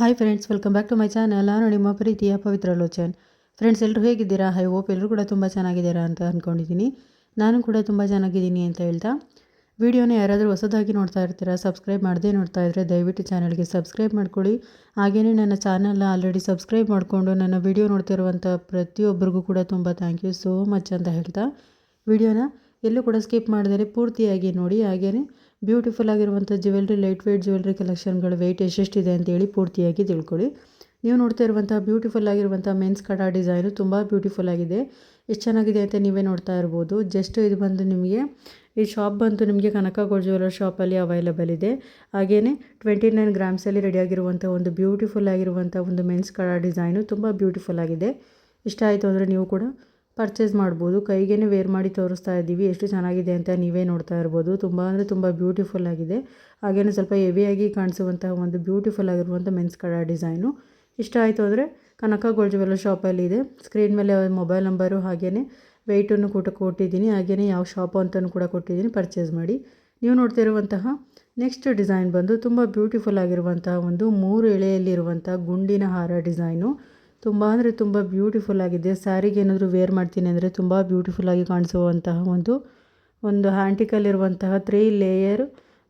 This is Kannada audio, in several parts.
Hi friends welcome back to my channel ನಾನು ನಿಮ್ಮ ಪ್ರೀತಿಯ ಪವಿತ್ರ ಲೋಚನ್. ಫ್ರೆಂಡ್ಸ್ ಎಲ್ಲರೂ ಹೇಗಿದ್ದೀರಾ? ಹೈ ಹೋಪ್ ಎಲ್ಲರೂ ಕೂಡ ತುಂಬ ಚೆನ್ನಾಗಿದ್ದೀರಾ ಅಂತ ಅಂದ್ಕೊಂಡಿದ್ದೀನಿ ನಾನು ಕೂಡ ತುಂಬ ಚೆನ್ನಾಗಿದ್ದೀನಿ ಅಂತ ಹೇಳ್ತಾ. ವಿಡಿಯೋನ ಯಾರಾದರೂ ಹೊಸದಾಗಿ ನೋಡ್ತಾ ಇರ್ತೀರಾ ಸಬ್ಸ್ಕ್ರೈಬ್ ಮಾಡದೇ ನೋಡ್ತಾ ಇದ್ದರೆ ದಯವಿಟ್ಟು ಚಾನಲ್ಗೆ ಸಬ್ಸ್ಕ್ರೈಬ್ ಮಾಡ್ಕೊಳ್ಳಿ. ಹಾಗೆಯೇ ನನ್ನ ಚಾನಲ್ನ ಆಲ್ರೆಡಿ ಸಬ್ಸ್ಕ್ರೈಬ್ ಮಾಡಿಕೊಂಡು ನನ್ನ ವಿಡಿಯೋ ನೋಡ್ತಿರುವಂಥ ಪ್ರತಿಯೊಬ್ಬರಿಗೂ ಕೂಡ ತುಂಬ ಥ್ಯಾಂಕ್ ಯು ಸೋ ಮಚ್ ಅಂತ ಹೇಳ್ತಾ. ವಿಡಿಯೋನ ಎಲ್ಲೂ ಕೂಡ ಸ್ಕಿಪ್ ಮಾಡಿದರೆ ಪೂರ್ತಿಯಾಗಿ ನೋಡಿ. ಹಾಗೆಯೇ ಬ್ಯೂಟಿಫುಲ್ ಆಗಿರುವಂಥ ಜ್ಯುವೆಲ್ರಿ ಲೈಟ್ ವೆಯ್ಟ್ ಜ್ಯುವೆಲ್ರಿ ಕಲೆಕ್ಷನ್ಗಳ ವೆಯ್ಟ್ ಎಷ್ಟೆಷ್ಟಿದೆ ಅಂತೇಳಿ ಪೂರ್ತಿಯಾಗಿ ತಿಳ್ಕೊಳ್ಳಿ. ನೀವು ನೋಡ್ತಾ ಇರುವಂಥ ಬ್ಯೂಟಿಫುಲ್ ಆಗಿರುವಂಥ ಮೆನ್ಸ್ ಕಡ ಡಿಸೈನು ತುಂಬ ಬ್ಯೂಟಿಫುಲ್ ಆಗಿದೆ. ಎಷ್ಟು ಚೆನ್ನಾಗಿದೆ ಅಂತ ನೀವೇ ನೋಡ್ತಾ ಇರ್ಬೋದು. ಜಸ್ಟ್ ಇದು ಬಂದು ನಿಮಗೆ, ಈ ಶಾಪ್ ಬಂತು ನಿಮಗೆ ಕನಕ ಗೋಲ್ಡ್ ಜ್ಯುವೆಲರ್ ಶಾಪಲ್ಲಿ ಅವೈಲೇಬಲ್ ಇದೆ. ಹಾಗೆಯೇ ಟ್ವೆಂಟಿ ನೈನ್ ಗ್ರಾಮ್ಸಲ್ಲಿ ರೆಡಿಯಾಗಿರುವಂಥ ಒಂದು ಬ್ಯೂಟಿಫುಲ್ ಆಗಿರುವಂಥ ಒಂದು ಮೆನ್ಸ್ ಕಡ ಡಿಸೈನು ತುಂಬ ಬ್ಯೂಟಿಫುಲ್ ಆಗಿದೆ. ಇಷ್ಟ ಆಯಿತು ಅಂದರೆ ನೀವು ಕೂಡ ಪರ್ಚೇಸ್ ಮಾಡ್ಬೋದು. ಕೈಗೇ ವೇರ್ ಮಾಡಿ ತೋರಿಸ್ತಾ ಇದ್ದೀವಿ. ಎಷ್ಟು ಚೆನ್ನಾಗಿದೆ ಅಂತ ನೀವೇ ನೋಡ್ತಾ ಇರ್ಬೋದು. ತುಂಬ ಅಂದರೆ ತುಂಬ ಬ್ಯೂಟಿಫುಲ್ ಆಗಿದೆ. ಹಾಗೆಯೇ ಸ್ವಲ್ಪ ಹೆವಿಯಾಗಿ ಕಾಣಿಸುವಂತಹ ಒಂದು ಬ್ಯೂಟಿಫುಲ್ ಆಗಿರುವಂಥ ಮೆನ್ಸ್ ಕಡ ಡಿಸೈನು ಇಷ್ಟ ಆಯಿತು ಅಂದರೆ ಕನಕ ಗೋಲ್ಡ್ ಶಾಪಲ್ಲಿ ಇದೆ. ಸ್ಕ್ರೀನ್ ಮೇಲೆ ಮೊಬೈಲ್ ನಂಬರು ಹಾಗೆಯೇ ವೆಯ್ಟನ್ನು ಕೂಡ ಕೊಟ್ಟಿದ್ದೀನಿ. ಹಾಗೆಯೇ ಯಾವ ಶಾಪು ಅಂತಲೂ ಕೂಡ ಕೊಟ್ಟಿದ್ದೀನಿ. ಪರ್ಚೇಸ್ ಮಾಡಿ. ನೀವು ನೋಡ್ತಿರುವಂತಹ ನೆಕ್ಸ್ಟ್ ಡಿಸೈನ್ ಬಂದು ತುಂಬ ಬ್ಯೂಟಿಫುಲ್ ಆಗಿರುವಂತಹ ಒಂದು ಮೂರು ಎಳೆಯಲ್ಲಿರುವಂಥ ಗುಂಡಿನ ಹಾರ ಡಿಸೈನು ತುಂಬ ಅಂದರೆ ತುಂಬ ಬ್ಯೂಟಿಫುಲ್ ಆಗಿದೆ. ಸ್ಯಾರಿಗೆ ಏನಾದರೂ ವೇರ್ ಮಾಡ್ತೀನಿ ಅಂದರೆ ತುಂಬ ಬ್ಯೂಟಿಫುಲ್ಲಾಗಿ ಕಾಣಿಸುವಂತಹ ಒಂದು ಒಂದು ಹ್ಯಾಂಟಿಕಲ್ಲಿರುವಂತಹ ತ್ರೀ ಲೇಯರ್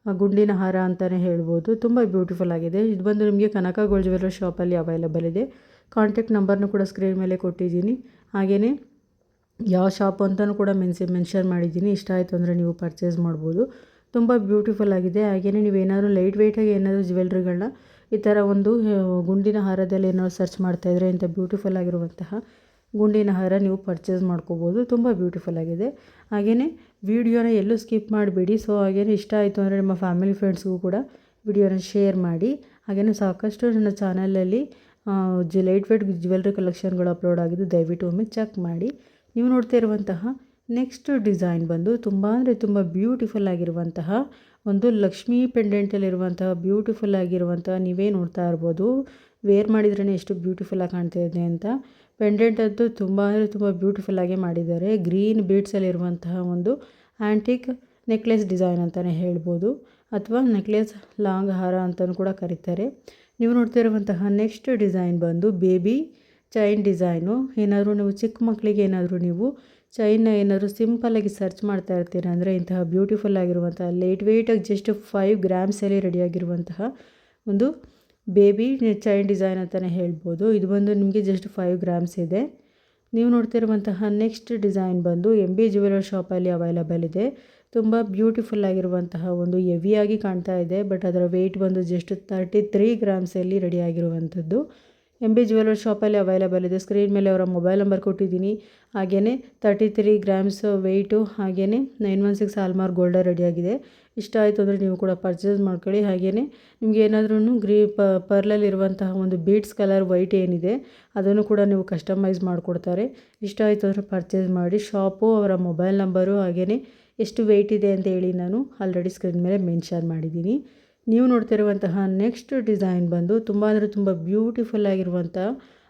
ಗುಂಡಿನ ಹಾರ ಅಂತಲೇ ಹೇಳ್ಬೋದು. ತುಂಬ ಬ್ಯೂಟಿಫುಲ್ ಆಗಿದೆ. ಇದು ಬಂದು ನಿಮಗೆ ಕನಕ ಗೋಲ್ಡ್ ಜ್ಯುವೆಲ್ಲರ್ ಶಾಪಲ್ಲಿ ಅವೈಲೇಬಲ್ ಇದೆ. ಕಾಂಟ್ಯಾಕ್ಟ್ ನಂಬರ್ನು ಕೂಡ ಸ್ಕ್ರೀನ್ ಮೇಲೆ ಕೊಟ್ಟಿದ್ದೀನಿ. ಹಾಗೆಯೇ ಯಾವ ಶಾಪ್ ಅಂತಲೂ ಕೂಡ ಮೆನ್ಸಿ ಮೆನ್ಷನ್ ಮಾಡಿದ್ದೀನಿ. ಇಷ್ಟ ಆಯಿತು ಅಂದರೆ ನೀವು ಪರ್ಚೇಸ್ ಮಾಡ್ಬೋದು. ತುಂಬ ಬ್ಯೂಟಿಫುಲ್ ಆಗಿದೆ. ಹಾಗೆಯೇ ನೀವು ಏನಾದರೂ ಲೈಟ್ ವೆಯ್ಟಾಗಿ ಏನಾದರೂ ಜ್ಯುವೆಲ್ರಿಗಳನ್ನ ಈ ಥರ ಒಂದು ಗುಂಡಿನ ಹಾರದಲ್ಲಿ ಏನಾದ್ರು ಸರ್ಚ್ ಮಾಡ್ತಾಯಿದ್ರೆ ಇಂಥ ಬ್ಯೂಟಿಫುಲ್ ಆಗಿರುವಂತಹ ಗುಂಡಿನ ಹಾರ ನೀವು ಪರ್ಚೇಸ್ ಮಾಡ್ಕೋಬೋದು. ತುಂಬ ಬ್ಯೂಟಿಫುಲ್ ಆಗಿದೆ. ಹಾಗೆಯೇ ವೀಡಿಯೋನ ಎಲ್ಲೂ ಸ್ಕಿಪ್ ಮಾಡಬೇಡಿ. ಸೊ ಹಾಗೆಯೇ ಇಷ್ಟ ಆಯಿತು ಅಂದರೆ ನಿಮ್ಮ ಫ್ಯಾಮಿಲಿ ಫ್ರೆಂಡ್ಸ್ಗೂ ಕೂಡ ವಿಡಿಯೋನ ಶೇರ್ ಮಾಡಿ. ಹಾಗೆಯೇ ಸಾಕಷ್ಟು ನನ್ನ ಚಾನಲಲ್ಲಿ ಜಿ ಲೈಟ್ ವೇಟ್ ಜ್ಯುವೆಲ್ರಿ ಕಲೆಕ್ಷನ್ಗಳು ಅಪ್ಲೋಡ್ ಆಗಿದ್ದು ದಯವಿಟ್ಟು ಒಮ್ಮೆ ಚೆಕ್ ಮಾಡಿ. ನೀವು ನೋಡ್ತಾ ಇರುವಂತಹ ನೆಕ್ಸ್ಟ್ ಡಿಸೈನ್ ಬಂದು ತುಂಬ ಅಂದರೆ ತುಂಬ ಬ್ಯೂಟಿಫುಲ್ ಆಗಿರುವಂತಹ ಒಂದು ಲಕ್ಷ್ಮೀ ಪೆಂಡೆಂಟಲ್ಲಿರುವಂತಹ ಬ್ಯೂಟಿಫುಲ್ ಆಗಿರುವಂತಹ ನೀವೇ ನೋಡ್ತಾ ಇರ್ಬೋದು. ವೇರ್ ಮಾಡಿದ್ರೇ ಎಷ್ಟು ಬ್ಯೂಟಿಫುಲ್ಲಾಗಿ ಕಾಣ್ತಾ ಇದೆ ಅಂತ. ಪೆಂಡೆಂಟ್ ಅಂತೂ ತುಂಬ ಅಂದರೆ ತುಂಬ ಬ್ಯೂಟಿಫುಲ್ಲಾಗಿ ಮಾಡಿದ್ದಾರೆ. ಗ್ರೀನ್ ಬೀಡ್ಸಲ್ಲಿರುವಂತಹ ಒಂದು ಆ್ಯಂಟಿಕ್ ನೆಕ್ಲೆಸ್ ಡಿಸೈನ್ ಅಂತಲೇ ಹೇಳ್ಬೋದು. ಅಥವಾ ನೆಕ್ಲೆಸ್ ಲಾಂಗ್ ಹಾರ ಅಂತಲೂ ಕೂಡ ಕರೀತಾರೆ. ನೀವು ನೋಡ್ತಾ ಇರುವಂತಹ ನೆಕ್ಸ್ಟ್ ಡಿಸೈನ್ ಬಂದು ಬೇಬಿ ಚೈನ್ ಡಿಸೈನು ಏನಾದರೂ ನೀವು ಚಿಕ್ಕ ಮಕ್ಕಳಿಗೆ ಏನಾದರೂ ನೀವು ಚೈನ್ನ ಏನಾದರೂ ಸಿಂಪಲ್ಲಾಗಿ ಸರ್ಚ್ ಮಾಡ್ತಾ ಇರ್ತೀರ ಅಂದರೆ ಇಂತಹ ಬ್ಯೂಟಿಫುಲ್ ಆಗಿರುವಂತಹ ಲೈಟ್ ವೆಯ್ಟಾಗಿ ಜಸ್ಟ್ ಫೈವ್ ಗ್ರಾಮ್ಸಲ್ಲಿ ರೆಡಿಯಾಗಿರುವಂತಹ ಒಂದು ಬೇಬಿ ಚೈನ್ ಡಿಸೈನ್ ಅಂತಲೇ ಹೇಳ್ಬೋದು. ಇದು ಬಂದು ನಿಮಗೆ ಜಸ್ಟ್ ಫೈವ್ ಗ್ರಾಮ್ಸ್ ಇದೆ. ನೀವು ನೋಡ್ತಿರುವಂತಹ ನೆಕ್ಸ್ಟ್ ಡಿಸೈನ್ ಬಂದು ಎಂ ಬಿ ಜ್ಯುವೆಲರ್ ಶಾಪಲ್ಲಿ ಅವೈಲಬಲ್ ಇದೆ. ತುಂಬ ಬ್ಯೂಟಿಫುಲ್ ಆಗಿರುವಂತಹ ಒಂದು ಹೆವಿಯಾಗಿ ಕಾಣ್ತಾ ಇದೆ ಬಟ್ ಅದರ ವೆಯ್ಟ್ ಬಂದು ಜಸ್ಟ್ ತರ್ಟಿ ತ್ರೀ ಗ್ರಾಮ್ಸಲ್ಲಿ ರೆಡಿಯಾಗಿರುವಂಥದ್ದು ಎಂ ಬಿ ಜ್ಯುವೆಲರ್ ಶಾಪಲ್ಲಿ ಅವೈಲೇಬಲ್ ಇದೆ. ಸ್ಕ್ರೀನ್ ಮೇಲೆ ಅವರ ಮೊಬೈಲ್ ನಂಬರ್ ಕೊಟ್ಟಿದ್ದೀನಿ. ಹಾಗೆಯೇ ತರ್ಟಿ ತ್ರೀ ಗ್ರಾಮ್ಸ್ ವೆಯ್ಟು ಹಾಗೆಯೇ ನೈನ್ ಒನ್ ಸಿಕ್ಸ್ ಆಲ್ಮಾರ್ ಗೋಲ್ಡ ರೆಡಿಯಾಗಿದೆ ಇಷ್ಟ ಆಯಿತು ಅಂದರೆ ನೀವು ಕೂಡ ಪರ್ಚೇಸ್ ಮಾಡ್ಕೊಳ್ಳಿ. ಹಾಗೆಯೇ ನಿಮಗೆ ಏನಾದ್ರೂ ಗ್ರೀ ಪರ್ಲಲ್ಲಿರುವಂತಹ ಒಂದು ಬೀಡ್ಸ್ ಕಲರ್ ವೈಟ್ ಏನಿದೆ, ಅದನ್ನು ಕೂಡ ನೀವು ಕಸ್ಟಮೈಸ್ ಮಾಡಿಕೊಡ್ತಾರೆ. ಇಷ್ಟ ಆಯಿತು ಅಂದರೆ ಪರ್ಚೇಸ್ ಮಾಡಿ. ಶಾಪು ಅವರ ಮೊಬೈಲ್ ನಂಬರು ಹಾಗೆಯೇ ಎಷ್ಟು ವೆಯ್ಟ್ ಇದೆ ಅಂತ ಹೇಳಿ ನಾನು ಆಲ್ರೆಡಿ ಸ್ಕ್ರೀನ್ ಮೇಲೆ ಮೆನ್ಷನ್ ಮಾಡಿದ್ದೀನಿ. ನೀವು ನೋಡ್ತಿರುವಂತಹ ನೆಕ್ಸ್ಟ್ ಡಿಸೈನ್ ಬಂದು ತುಂಬ ಅಂದರೆ ತುಂಬ ಬ್ಯೂಟಿಫುಲ್ ಆಗಿರುವಂಥ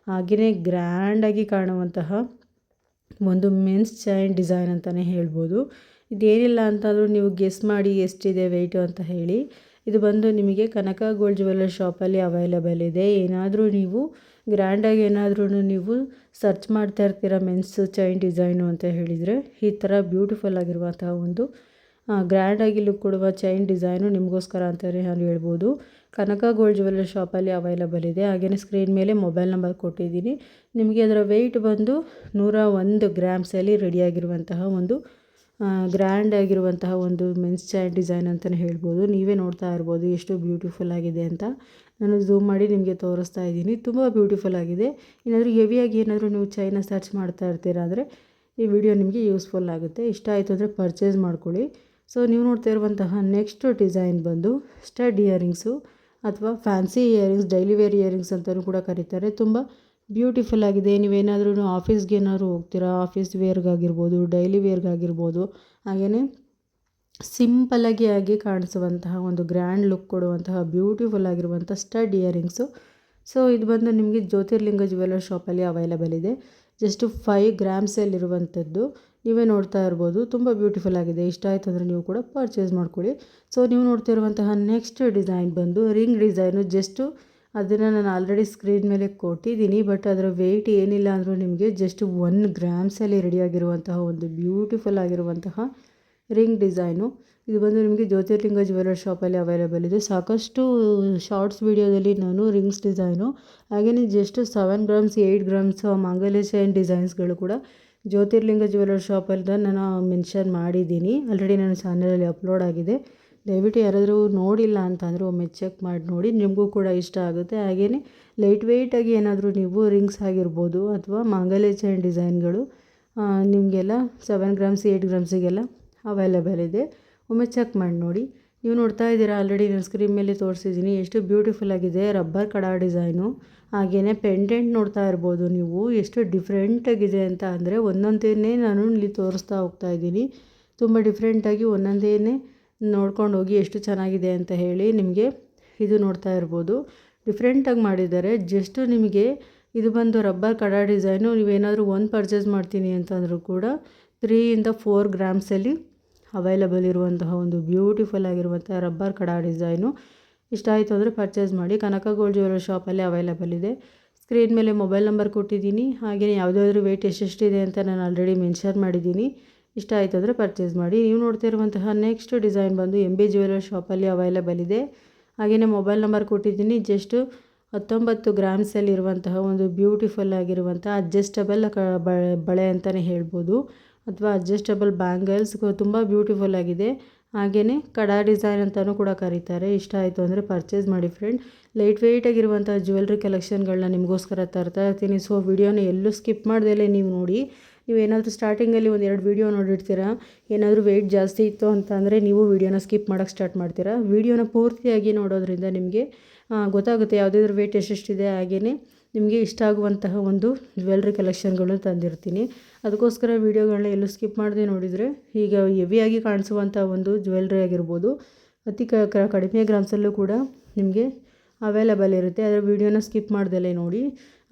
ಹಾಗೆಯೇ ಗ್ರ್ಯಾಂಡಾಗಿ ಕಾಣುವಂತಹ ಒಂದು ಮೆನ್ಸ್ ಚೈನ್ ಡಿಸೈನ್ ಅಂತಲೇ ಹೇಳ್ಬೋದು. ಇದೇನಿಲ್ಲ ಅಂತಂದರೂ ನೀವು ಗೆಸ್ ಮಾಡಿ ಎಷ್ಟಿದೆ ವೆಯ್ಟು ಅಂತ ಹೇಳಿ. ಇದು ಬಂದು ನಿಮಗೆ ಕನಕ ಗೋಲ್ಡ್ ಜ್ಯುವೆಲ್ಲರ್ ಶಾಪಲ್ಲಿ ಅವೈಲೇಬಲ್ ಇದೆ. ಏನಾದರೂ ನೀವು ಗ್ರ್ಯಾಂಡಾಗಿ ಏನಾದ್ರೂ ನೀವು ಸರ್ಚ್ ಮಾಡ್ತಾ ಇರ್ತೀರ ಮೆನ್ಸ್ ಚೈನ್ ಡಿಸೈನು ಅಂತ ಹೇಳಿದರೆ, ಈ ಥರ ಬ್ಯೂಟಿಫುಲ್ ಆಗಿರುವಂತಹ ಒಂದು ಗ್ರ್ಯಾಂಡಾಗಿ ಲುಕ್ ಕೊಡುವ ಚೈನ್ ಡಿಸೈನು ನಿಮಗೋಸ್ಕರ ಅಂತಲೇ ನಾನು ಹೇಳ್ಬೋದು. ಕನಕ ಗೋಲ್ಡ್ ಜ್ಯುವೆಲ್ಲರಿ ಶಾಪಲ್ಲಿ ಅವೈಲಬಲ್ ಇದೆ. ಹಾಗೆಯೇ ಸ್ಕ್ರೀನ್ ಮೇಲೆ ಮೊಬೈಲ್ ನಂಬರ್ ಕೊಟ್ಟಿದ್ದೀನಿ. ನಿಮಗೆ ಅದರ ವೆಯ್ಟ್ ಬಂದು ನೂರ ಒಂದು ಗ್ರಾಮ್ಸಲ್ಲಿ ರೆಡಿಯಾಗಿರುವಂತಹ ಒಂದು ಗ್ರ್ಯಾಂಡ್ ಆಗಿರುವಂತಹ ಒಂದು ಮೆನ್ಸ್ ಚೈನ್ ಡಿಸೈನ್ ಅಂತಲೇ ಹೇಳ್ಬೋದು. ನೀವೇ ನೋಡ್ತಾ ಇರ್ಬೋದು ಎಷ್ಟು ಬ್ಯೂಟಿಫುಲ್ ಆಗಿದೆ ಅಂತ. ನಾನು ಝೂಮ್ ಮಾಡಿ ನಿಮಗೆ ತೋರಿಸ್ತಾ ಇದ್ದೀನಿ. ತುಂಬ ಬ್ಯೂಟಿಫುಲ್ ಆಗಿದೆ. ಏನಾದರೂ ಹೆವಿಯಾಗಿ ಏನಾದರೂ ನೀವು ಚೈನ ಸರ್ಚ್ ಮಾಡ್ತಾ ಇರ್ತೀರ ಅಂದರೆ ಈ ವಿಡಿಯೋ ನಿಮಗೆ ಯೂಸ್ಫುಲ್ ಆಗುತ್ತೆ. ಇಷ್ಟ ಆಯಿತು ಅಂದರೆ ಪರ್ಚೇಸ್ ಮಾಡ್ಕೊಳ್ಳಿ. ಸೊ ನೀವು ನೋಡ್ತಾ ಇರುವಂತಹ ನೆಕ್ಸ್ಟ್ ಡಿಸೈನ್ ಬಂದು ಸ್ಟಡ್ ಇಯರಿಂಗ್ಸು ಅಥವಾ fancy earrings daily wear earrings ಅಂತಲೂ ಕೂಡ ಕರೀತಾರೆ. ತುಂಬ ಬ್ಯೂಟಿಫುಲ್ ಆಗಿದೆ. ನೀವೇನಾದ್ರೂ ಆಫೀಸ್ಗೆ ಏನಾದ್ರು ಹೋಗ್ತೀರಾ? ಆಫೀಸ್ ವೇರ್ಗಾಗಿರ್ಬೋದು ಡೈಲಿ ವೇರ್ಗಾಗಿರ್ಬೋದು ಹಾಗೆಯೇ ಸಿಂಪಲಾಗಿ ಆಗಿ ಕಾಣಿಸುವಂತಹ ಒಂದು ಗ್ರ್ಯಾಂಡ್ ಲುಕ್ ಕೊಡುವಂತಹ ಬ್ಯೂಟಿಫುಲ್ ಆಗಿರುವಂಥ ಸ್ಟಡ್ ಇಯರಿಂಗ್ಸು ಸೊ ಇದು ಬಂದು ನಿಮಗೆ ಜ್ಯೋತಿರ್ಲಿಂಗ ಜ್ಯುವೆಲ್ಲರ್ ಶಾಪಲ್ಲಿ ಅವೈಲಬಲ್ ಇದೆ. ಜಸ್ಟ್ ಫೈವ್ ಗ್ರಾಮ್ಸಲ್ಲಿರುವಂಥದ್ದು ನೀವೇ ನೋಡ್ತಾ ಇರ್ಬೋದು. ತುಂಬ ಬ್ಯೂಟಿಫುಲ್ ಆಗಿದೆ. ಇಷ್ಟ ಆಯಿತು ಅಂದರೆ ನೀವು ಕೂಡ ಪರ್ಚೇಸ್ ಮಾಡ್ಕೊಳ್ಳಿ. ಸೊ ನೀವು ನೋಡ್ತಿರುವಂತಹ ನೆಕ್ಸ್ಟ್ ಡಿಸೈನ್ ಬಂದು ರಿಂಗ್ ಡಿಸೈನು ಜಸ್ಟು ಅದನ್ನು ನಾನು ಆಲ್ರೆಡಿ ಸ್ಕ್ರೀನ್ ಮೇಲೆ ಕೊಟ್ಟಿದ್ದೀನಿ. ಬಟ್ ಅದರ ವೆಯ್ಟ್ ಏನಿಲ್ಲ ಅಂದರೂ ನಿಮಗೆ ಜಸ್ಟ್ ಒನ್ ಗ್ರಾಮ್ಸಲ್ಲಿ ರೆಡಿಯಾಗಿರುವಂತಹ ಒಂದು ಬ್ಯೂಟಿಫುಲ್ ಆಗಿರುವಂತಹ ರಿಂಗ್ ಡಿಸೈನು ಇದು ಬಂದು ನಿಮಗೆ ಜ್ಯೋತಿರ್ಲಿಂಗ ಜ್ಯುವೆಲರ್ ಶಾಪಲ್ಲಿ ಅವೈಲೇಬಲ್ ಇದೆ. ಸಾಕಷ್ಟು ಶಾರ್ಟ್ಸ್ ವೀಡಿಯೋದಲ್ಲಿ ನಾನು ರಿಂಗ್ಸ್ ಡಿಸೈನು ಹಾಗೆಯೇ just seven grams eight grams ಮಾಂಗಲ್ಯ ಚೈನ್ ಡಿಸೈನ್ಸ್ಗಳು ಕೂಡ ಜ್ಯೋತಿರ್ಲಿಂಗ ಜ್ಯುವೆಲರ್ ಶಾಪಲ್ಲಿ ನಾನು ಮೆನ್ಷನ್ ಮಾಡಿದ್ದೀನಿ. ಆಲ್ರೆಡಿ ನನ್ನ ಚಾನಲಲ್ಲಿ ಅಪ್ಲೋಡ್ ಆಗಿದೆ. ದಯವಿಟ್ಟು ಯಾರಾದರೂ ನೋಡಿಲ್ಲ ಅಂತಂದರೆ ಒಮ್ಮೆ ಚೆಕ್ ಮಾಡಿ ನೋಡಿ. ನಿಮಗೂ ಕೂಡ ಇಷ್ಟ ಆಗುತ್ತೆ. ಹಾಗೆಯೇ ಲೈಟ್ ವೆಯ್ಟಾಗಿ ಏನಾದರೂ ನೀವು ರಿಂಗ್ಸ್ ಆಗಿರ್ಬೋದು ಅಥವಾ ಮಾಂಗಲ್ಯ ಚೈನ್ ಡಿಸೈನ್ಗಳು ನಿಮಗೆಲ್ಲ ಸೆವೆನ್ ಗ್ರಾಮ್ಸ್ ಏಯ್ಟ್ ಗ್ರಾಮ್ಸಿಗೆಲ್ಲ ಅವೈಲೇಬಲ್ ಇದೆ. ಒಮ್ಮೆ ಚೆಕ್ ಮಾಡಿ ನೋಡಿ. ನೀವು ನೋಡ್ತಾ ಇದ್ದೀರಾ ಆಲ್ರೆಡಿ ನಾನು ಸ್ಕ್ರೀನ್ ಮೇಲೆ ತೋರಿಸಿದ್ದೀನಿ. ಎಷ್ಟು ಬ್ಯೂಟಿಫುಲ್ ಆಗಿದೆ. ರಬ್ಬರ್ ಕಡ ಡಿಸೈನು ಹಾಗೆಯೇ ಪೆಂಡೆಂಟ್ ನೋಡ್ತಾ ಇರ್ಬೋದು ನೀವು. ಎಷ್ಟು ಡಿಫ್ರೆಂಟಾಗಿದೆ ಅಂತ ಅಂದರೆ ಒಂದೊಂದೇ ನಾನು ಇಲ್ಲಿ ತೋರಿಸ್ತಾ ಹೋಗ್ತಾ ಇದ್ದೀನಿ. ತುಂಬ ಡಿಫ್ರೆಂಟಾಗಿ ಒಂದೊಂದೇ ನೋಡ್ಕೊಂಡು ಹೋಗಿ ಎಷ್ಟು ಚೆನ್ನಾಗಿದೆ ಅಂತ ಹೇಳಿ ನಿಮಗೆ ಇದು ನೋಡ್ತಾ ಇರ್ಬೋದು. ಡಿಫ್ರೆಂಟಾಗಿ ಮಾಡಿದ್ದಾರೆ. ಜಸ್ಟು ನಿಮಗೆ ಇದು ಬಂದು ರಬ್ಬರ್ ಕಡ ಡಿಸೈನು ನೀವೇನಾದರೂ ಒಂದು ಪರ್ಚೇಸ್ ಮಾಡ್ತೀನಿ ಅಂತಂದರೂ ಕೂಡ ತ್ರೀಯಿಂದ ಫೋರ್ ಗ್ರಾಮ್ಸಲ್ಲಿ ಅವೈಲಬಲ್ ಇರುವಂತಹ ಒಂದು ಬ್ಯೂಟಿಫುಲ್ ಆಗಿರುವಂಥ ರಬ್ಬರ್ ಕಡಾ ಡಿಸೈನು ಇಷ್ಟ ಆಯಿತು ಅಂದರೆ ಪರ್ಚೇಸ್ ಮಾಡಿ. ಕನಕ ಗೋಲ್ಡ್ ಶಾಪಲ್ಲಿ ಅವೈಲಬಲ್ ಇದೆ. ಸ್ಕ್ರೀನ್ ಮೇಲೆ ಮೊಬೈಲ್ ನಂಬರ್ ಕೊಟ್ಟಿದ್ದೀನಿ. ಹಾಗೆಯೇ ಯಾವುದಾದ್ರೂ ವೆಯ್ಟ್ ಎಷ್ಟೆಷ್ಟಿದೆ ಅಂತ ನಾನು ಆಲ್ರೆಡಿ ಮೆನ್ಷನ್ ಮಾಡಿದ್ದೀನಿ. ಇಷ್ಟ ಆಯಿತು ಅಂದರೆ ಪರ್ಚೇಸ್ ಮಾಡಿ. ನೀವು ನೋಡ್ತಾ ಇರುವಂತಹ ನೆಕ್ಸ್ಟ್ ಡಿಸೈನ್ ಬಂದು ಎಂ ಬಿ ಜ್ಯುವೆಲರ್ ಶಾಪಲ್ಲಿ ಅವೈಲಬಲ್ ಇದೆ. ಹಾಗೆಯೇ ಮೊಬೈಲ್ ನಂಬರ್ ಕೊಟ್ಟಿದ್ದೀನಿ. ಜಸ್ಟ್ ಹತ್ತೊಂಬತ್ತು ಗ್ರಾಮ್ಸಲ್ಲಿರುವಂತಹ ಒಂದು ಬ್ಯೂಟಿಫುಲ್ ಆಗಿರುವಂಥ ಅಡ್ಜಸ್ಟಬಲ್ ಬಳೆ ಅಂತಲೇ ಹೇಳ್ಬೋದು. ಅಥವಾ ಅಡ್ಜಸ್ಟಬಲ್ ಬ್ಯಾಂಗಲ್ಸ್ ತುಂಬ ಬ್ಯೂಟಿಫುಲ್ ಆಗಿದೆ. ಹಾಗೆಯೇ ಕಡಾ ಡಿಸೈನ್ ಅಂತಲೂ ಕೂಡ ಕರೀತಾರೆ. ಇಷ್ಟ ಆಯಿತು ಅಂದರೆ ಪರ್ಚೇಸ್ ಮಾಡಿ ಫ್ರೆಂಡ್ ಲೈಟ್ ವೆಯ್ಟಾಗಿರುವಂಥ ಜ್ಯುವೆಲ್ರಿ ಕಲೆಕ್ಷನ್ಗಳನ್ನ ನಿಮಗೋಸ್ಕರ ತರ್ತಾ ಇರ್ತೀನಿ. ಸೊ ವಿಡಿಯೋನ ಎಲ್ಲೂ ಸ್ಕಿಪ್ ಮಾಡ್ದಲೇ ನೀವು ನೋಡಿ. ನೀವು ಏನಾದರೂ ಸ್ಟಾರ್ಟಿಂಗಲ್ಲಿ ಒಂದು ಎರಡು ವೀಡಿಯೋ ನೋಡಿರ್ತೀರಾ, ಏನಾದರೂ ವೆಯ್ಟ್ ಜಾಸ್ತಿ ಇತ್ತು ಅಂತ ಅಂದರೆ ನೀವು ವೀಡಿಯೋನ ಸ್ಕಿಪ್ ಮಾಡೋಕ್ಕೆ ಸ್ಟಾರ್ಟ್ ಮಾಡ್ತೀರಾ. ವೀಡಿಯೋನ ಪೂರ್ತಿಯಾಗಿ ನೋಡೋದ್ರಿಂದ ನಿಮಗೆ ಗೊತ್ತಾಗುತ್ತೆ ಯಾವುದಾದ್ರೂ ವೆಯ್ಟ್ ಎಷ್ಟೆಷ್ಟಿದೆ ಹಾಗೆಯೇ ನಿಮಗೆ ಇಷ್ಟ ಆಗುವಂತಹ ಒಂದು ಜ್ಯುವೆಲ್ರಿ ಕಲೆಕ್ಷನ್ಗಳನ್ನು ತಂದಿರ್ತೀನಿ. ಅದಕ್ಕೋಸ್ಕರ ವೀಡಿಯೋಗಳನ್ನ ಎಲ್ಲೂ ಸ್ಕಿಪ್ ಮಾಡದೆ ನೋಡಿದರೆ ಈಗ ಹೆವಿಯಾಗಿ ಕಾಣಿಸುವಂಥ ಒಂದು ಜ್ಯುವೆಲ್ರಿ ಆಗಿರ್ಬೋದು. ಅತಿ ಕಡಿಮೆ ಗ್ರಾಮ್ಸಲ್ಲೂ ಕೂಡ ನಿಮಗೆ ಅವೈಲಬಲ್ ಇರುತ್ತೆ. ಅದರ ವೀಡಿಯೋನ ಸ್ಕಿಪ್ ಮಾಡ್ದಲ್ಲೇ ನೋಡಿ.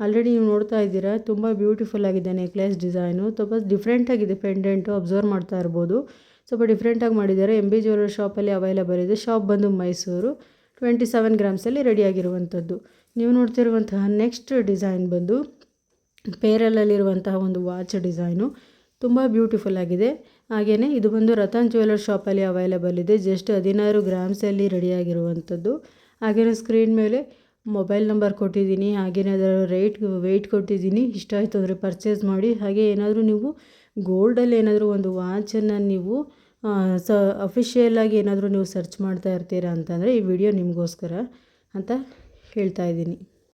ಆಲ್ರೆಡಿ ನೀವು ನೋಡ್ತಾ ಇದ್ದೀರಾ, ತುಂಬ ಬ್ಯೂಟಿಫುಲ್ ಆಗಿದೆ ನೆಕ್ಲೆಸ್ ಡಿಸೈನು ತುಂಬ ಡಿಫ್ರೆಂಟಾಗಿದೆ ಪೆಂಡೆಂಟು ಅಬ್ಸರ್ವ್ ಮಾಡ್ತಾ ಇರ್ಬೋದು. ಸ್ವಲ್ಪ ಡಿಫ್ರೆಂಟಾಗಿ ಮಾಡಿದ್ದಾರೆ. ಎಂ ಬಿ ಜ್ಯುವೆಲರ್ ಶಾಪಲ್ಲಿ ಅವೈಲೇಬಲ್ ಇದೆ. ಶಾಪ್ ಬಂದು ಮೈಸೂರು ಟ್ವೆಂಟಿ ಸೆವೆನ್ ಗ್ರಾಮ್ಸಲ್ಲಿ ರೆಡಿಯಾಗಿರುವಂಥದ್ದು ನೀವು ನೋಡ್ತಿರುವಂತಹ ನೆಕ್ಸ್ಟ್ ಡಿಸೈನ್ ಬಂದು ಪೇರಲಲ್ಲಿರುವಂತಹ ಒಂದು ವಾಚ್ ಡಿಸೈನು ತುಂಬ ಬ್ಯೂಟಿಫುಲ್ ಆಗಿದೆ. ಹಾಗೆಯೇ ಇದು ಬಂದು ರತನ್ ಜ್ಯುವೆಲರ್ ಶಾಪಲ್ಲಿ ಅವೈಲಬಲ್ ಇದೆ. ಜಸ್ಟ್ ಹದಿನಾರು ಗ್ರಾಮ್ಸಲ್ಲಿ ರೆಡಿಯಾಗಿರುವಂಥದ್ದು ಹಾಗೆಯೇ ಸ್ಕ್ರೀನ್ ಮೇಲೆ ಮೊಬೈಲ್ ನಂಬರ್ ಕೊಟ್ಟಿದ್ದೀನಿ. ಹಾಗೆಯೇ ಅದರ ರೇಟ್ ವೆಯ್ಟ್ ಕೊಟ್ಟಿದ್ದೀನಿ. ಇಷ್ಟ ಆಯಿತು ಅಂದರೆ ಪರ್ಚೇಸ್ ಮಾಡಿ. ಹಾಗೆ ಏನಾದರೂ ನೀವು ಗೋಲ್ಡಲ್ಲಿ ಏನಾದರೂ ಒಂದು ವಾಚನ್ನು ನೀವು ಸ ಅಫಿಷಿಯಲಾಗಿ ಏನಾದರೂ ನೀವು ಸರ್ಚ್ ಮಾಡ್ತಾ ಇರ್ತೀರಾ ಅಂತಂದರೆ ಈ ವಿಡಿಯೋ ನಿಮಗೋಸ್ಕರ ಅಂತ ಹೇಳ್ತಾ ಇದ್ದೀನಿ.